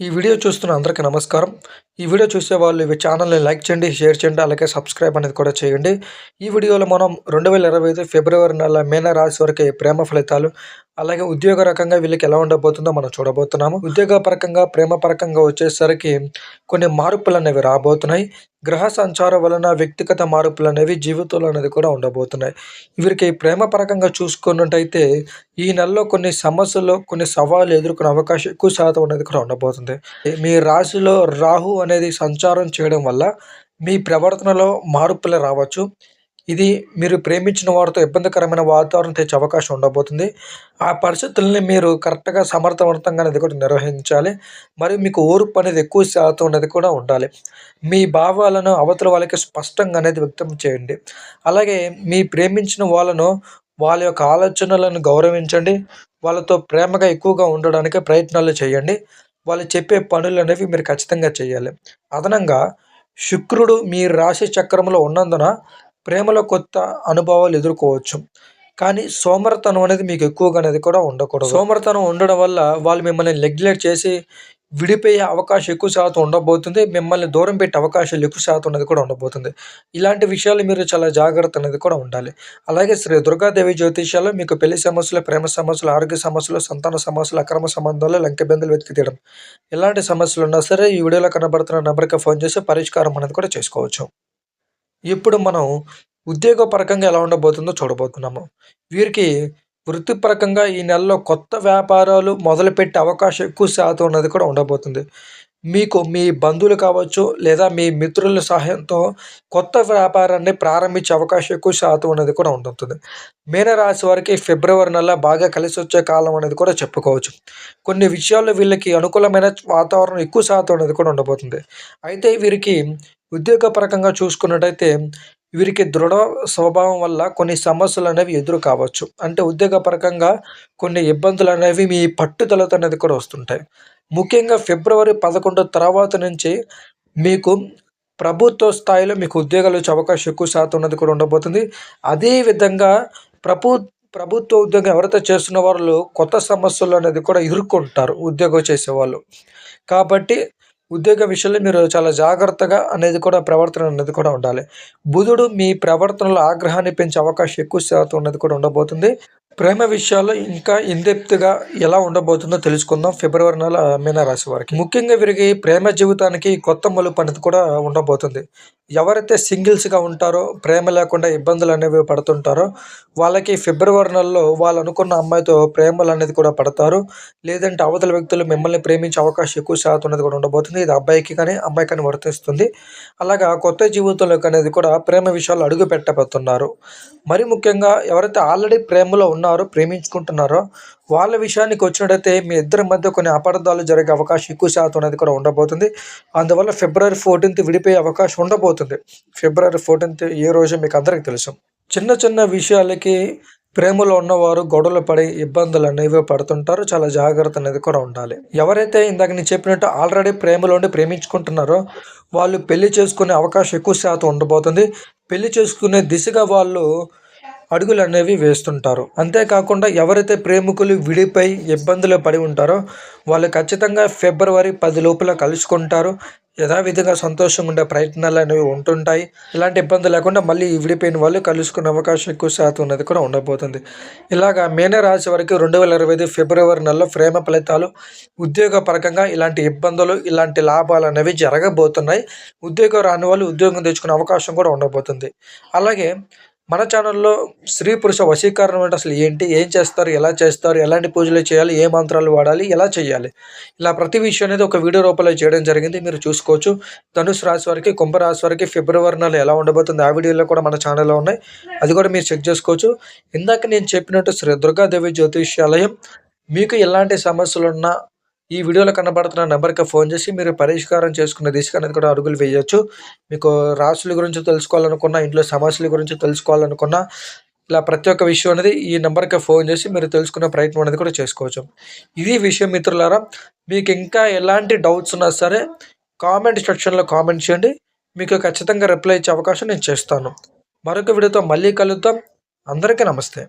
ఈ వీడియో చూస్తున్న అందరికీ నమస్కారం. ఈ వీడియో చూసే వాళ్ళు ఈ ఛానల్ని లైక్ చేయండి షేర్ చేయండి అలాగే సబ్స్క్రైబ్ అనేది కూడా చేయండి. ఈ వీడియోలో మనం రెండు వేల ఇరవై ఐదు ఫిబ్రవరి నెల మేన రాశి వరకు ప్రేమ ఫలితాలు అలాగే ఉద్యోగ రకంగా వీళ్ళకి ఎలా ఉండబోతుందో మనం చూడబోతున్నాము. ఉద్యోగ పరకంగా ప్రేమ పరకంగా వచ్చేసరికి కొన్ని మార్పులు అనేవి రాబోతున్నాయి. గ్రహ సంచారం వలన వ్యక్తిగత మార్పులు అనేవి జీవితంలో అనేది కూడా ఉండబోతున్నాయి. వీరికి ప్రేమ పరకంగా చూసుకున్నట్టయితే ఈ నెలలో కొన్ని సమస్యలు కొన్ని సవాళ్ళు ఎదుర్కొనే అవకాశం ఎక్కువ శాతం అనేది కూడా ఉండబోతుంది. మీ రాశిలో రాహు అనేది సంచారం చేయడం వల్ల మీ ప్రవర్తనలో మార్పులు రావచ్చు. ఇది మీరు ప్రేమించిన వారితో ఇబ్బందికరమైన వాతావరణం తెచ్చే అవకాశం ఉండబోతుంది. ఆ పరిస్థితుల్ని మీరు కరెక్ట్గా సమర్థవంతంగా అనేది కూడా నిర్వహించాలి. మరియు మీకు ఓర్పు అనేది ఎక్కువ శాతం అనేది కూడా ఉండాలి. మీ భావాలను అవతల వాళ్ళకి స్పష్టంగా అనేది వ్యక్తం చేయండి. అలాగే మీ ప్రేమించిన వాళ్ళను వాళ్ళ యొక్క ఆలోచనలను గౌరవించండి. వాళ్ళతో ప్రేమగా ఎక్కువగా ఉండడానికి ప్రయత్నాలు చేయండి. వాళ్ళు చెప్పే పనులు అనేవి మీరు ఖచ్చితంగా చేయాలి. అదనంగా శుక్రుడు మీ రాశి చక్రంలో ఉన్నందున ప్రేమలో కొత్త అనుభవాలు ఎదుర్కోవచ్చు. కానీ సోమరతనం అనేది మీకు ఎక్కువగా అనేది కూడా ఉండకూడదు. సోమరతనం ఉండడం వల్ల వాళ్ళు మిమ్మల్ని నెగ్లెక్ట్ చేసి విడిపోయే అవకాశం ఎక్కువ శాతం ఉండబోతుంది. మిమ్మల్ని దూరం పెట్టే అవకాశాలు ఎక్కువ శాతం అనేది కూడా ఉండబోతుంది. ఇలాంటి విషయాలు మీరు చాలా జాగ్రత్త అనేది కూడా ఉండాలి. అలాగే శ్రీ దుర్గాదేవి జ్యోతిష్యాలు మీకు పెళ్ళి సమస్యలు ప్రేమ సమస్యలు ఆరోగ్య సమస్యలు సంతాన సమస్యలు అక్రమ సంబంధాలు లంకెబెందులు వెతికి తీయడం. ఎలాంటి సమస్యలు ఉన్నా సరే ఈ వీడియోలో కనబడుతున్న నెంబర్కి ఫోన్ చేసి పరిష్కారం అనేది కూడా చేసుకోవచ్చు. ఇప్పుడు మనం ఉద్యోగపరకంగా ఎలా ఉండబోతుందో చూడబోతున్నాము. వీరికి వృత్తిపరకంగా ఈ నెలలో కొత్త వ్యాపారాలు మొదలుపెట్టే అవకాశం ఎక్కువ శాతం ఉన్నది కూడా ఉండబోతుంది. మీకు మీ బంధువులు కావచ్చు లేదా మీ మిత్రుల సహాయంతో కొత్త వ్యాపారాన్ని ప్రారంభించే అవకాశం ఎక్కువ శాతం అనేది కూడా ఉంటుంది మీనరాశి వారికి ఫిబ్రవరి నెల బాగా కలిసి వచ్చే కాలం అనేది కూడా చెప్పుకోవచ్చు. కొన్ని విషయాల్లో వీళ్ళకి అనుకూలమైన వాతావరణం ఎక్కువ శాతం అనేది కూడా ఉండబోతుంది. అయితే వీరికి ఉద్యోగపరకంగా చూసుకున్నట్టయితే వీరికి దృఢ స్వభావం వల్ల కొన్ని సమస్యలు అనేవి ఎదురు కావచ్చు. అంటే ఉద్యోగపరకంగా కొన్ని ఇబ్బందులు అనేవి మీ పట్టుదలతో అనేది కూడా వస్తుంటాయి. ముఖ్యంగా ఫిబ్రవరి పదకొండు తర్వాత నుంచి మీకు ప్రభుత్వ స్థాయిలో మీకు ఉద్యోగాలు వచ్చే అవకాశం ఎక్కువ శాతం ఉన్నది కూడా ఉండబోతుంది. అదేవిధంగా ప్రభు ప్రభుత్వ ఉద్యోగం ఎవరైతే చేస్తున్న వాళ్ళు కొత్త సమస్యలు అనేది కూడా ఎదుర్కొంటారు ఉద్యోగం చేసేవాళ్ళు. కాబట్టి ఉద్యోగ విషయంలో మీరు చాలా జాగ్రత్తగా అనేది కూడా ప్రవర్తన అనేది కూడా ఉండాలి. బుధుడు మీ ప్రవర్తనలో ఆగ్రహాన్ని పెంచే అవకాశం ఎక్కువ శాతం ఉన్నది కూడా ఉండబోతుంది. ప్రేమ విషయాల్లో ఇంకా ఇందెప్తుగా ఎలా ఉండబోతుందో తెలుసుకుందాం. ఫిబ్రవరి నెల మీనరాశి వారికి. ముఖ్యంగా వీరికి ప్రేమ జీవితానికి కొత్త మలుపు అనేది కూడా ఉండబోతుంది. ఎవరైతే సింగిల్స్గా ఉంటారో ప్రేమ లేకుండా ఇబ్బందులు అనేవి పడుతుంటారో వాళ్ళకి ఫిబ్రవరి నెలలో వాళ్ళు అనుకున్న అమ్మాయితో ప్రేమలు అనేది కూడా పడతారు. లేదంటే అవతల వ్యక్తులు మిమ్మల్ని ప్రేమించే అవకాశం ఎక్కువ శాతం అనేది కూడా ఉండబోతుంది. ఇది అబ్బాయికి కానీ అమ్మాయి కానీ వర్తిస్తుంది. అలాగా కొత్త జీవితంలోకి అనేది కూడా ప్రేమ విషయాలు అడుగు పెట్టబోతున్నారు. మరి ముఖ్యంగా ఎవరైతే ఆల్రెడీ ప్రేమలో ఉన్నారో ప్రేమించుకుంటున్నారో వాళ్ళ విషయానికి వచ్చినట్టయితే మీ ఇద్దరి మధ్య కొన్ని అపార్థాలు జరిగే అవకాశం ఎక్కువ శాతం అనేది కూడా ఉండబోతుంది. అందువల్ల ఫిబ్రవరి ఫోర్టీన్త్ విడిపోయే అవకాశం ఉండబోతుంది. ఫిబ్రవరి ఫోర్టీన్త్ ఏ రోజు మీకు అందరికీ తెలుసు. చిన్న చిన్న విషయాలకి ప్రేమలో ఉన్నవారు గొడవలు పడి ఇబ్బందులు అనేవి పడుతుంటారు. చాలా జాగ్రత్త అనేది కూడా ఉండాలి. ఎవరైతే ఇందాక నేను చెప్పినట్టు ఆల్రెడీ ప్రేమలో ఉండి ప్రేమించుకుంటున్నారో వాళ్ళు పెళ్ళి చేసుకునే అవకాశం ఎక్కువ శాతం ఉండబోతుంది. పెళ్ళి చేసుకునే దిశగా వాళ్ళు అడుగులు అనేవి వేస్తుంటారు. అంతేకాకుండా ఎవరైతే ప్రేమికులు విడిపై ఇబ్బందులు పడి ఉంటారో వాళ్ళు ఖచ్చితంగా ఫిబ్రవరి పది లోపల కలుసుకుంటారు. యథావిధిగా సంతోషంగా ఉండే ప్రయత్నాలు అనేవి ఉంటుంటాయి. ఇలాంటి ఇబ్బంది లేకుండా మళ్ళీ విడిపోయిన వాళ్ళు కలుసుకునే అవకాశం ఎక్కువ శాతం ఉన్నది కూడా ఉండబోతుంది. ఇలాగా మేనే రాశి వరకు రెండు వేల ఇరవై ఐదు ఫిబ్రవరి నెలలో ప్రేమ ఫలితాలు ఉద్యోగపరకంగా ఇలాంటి ఇబ్బందులు ఇలాంటి లాభాలు అనేవి జరగబోతున్నాయి. ఉద్యోగం రాని వాళ్ళు ఉద్యోగం తెచ్చుకునే అవకాశం కూడా ఉండబోతుంది. అలాగే మన ఛానల్లో స్త్రీ పురుష వశీకరణం అంటే అసలు ఏంటి? ఏం చేస్తారు? ఎలా చేస్తారు? ఎలాంటి పూజలు చేయాలి? ఏ మంత్రాలు వాడాలి? ఎలా చేయాలి? ఇలా ప్రతి విషయం అనేది ఒక వీడియో రూపంలో చేయడం జరిగింది. మీరు చూసుకోవచ్చు. ధనుసు రాశి వారికి కుంభరాశి వారికి ఫిబ్రవరి నెల ఎలా ఉండబోతుంది ఆ వీడియోలో కూడా మన ఛానల్లో ఉన్నాయి. అది కూడా మీరు చెక్ చేసుకోవచ్చు. ఇందాక నేను చెప్పినట్టు శ్రీ దుర్గాదేవి జ్యోతిష్యాలయం. మీకు ఎలాంటి సమస్యలు ఉన్నా ఈ వీడియోలో కనబడుతున్న నెంబర్కి ఫోన్ చేసి మీరు పరిష్కారం చేసుకున్న దిశగా అనేది కూడా అడుగులు వేయచ్చు. మీకు రాసుల గురించి తెలుసుకోవాలనుకున్నా ఇంట్లో సమస్యల గురించి తెలుసుకోవాలనుకున్నా ఇలా ప్రతి ఒక్క విషయం అనేది ఈ నెంబర్కి ఫోన్ చేసి మీరు తెలుసుకునే ప్రయత్నం అనేది కూడా చేసుకోవచ్చు. ఇది విషయం మిత్రులారా మీకు ఇంకా ఎలాంటి డౌట్స్ ఉన్నా సరే కామెంట్ సెక్షన్లో కామెంట్ చేయండి. మీకు ఖచ్చితంగా రిప్లై ఇచ్చే అవకాశం నేను చేస్తాను. మరొక వీడియోతో మళ్ళీ కలుద్దాం. అందరికీ నమస్తే.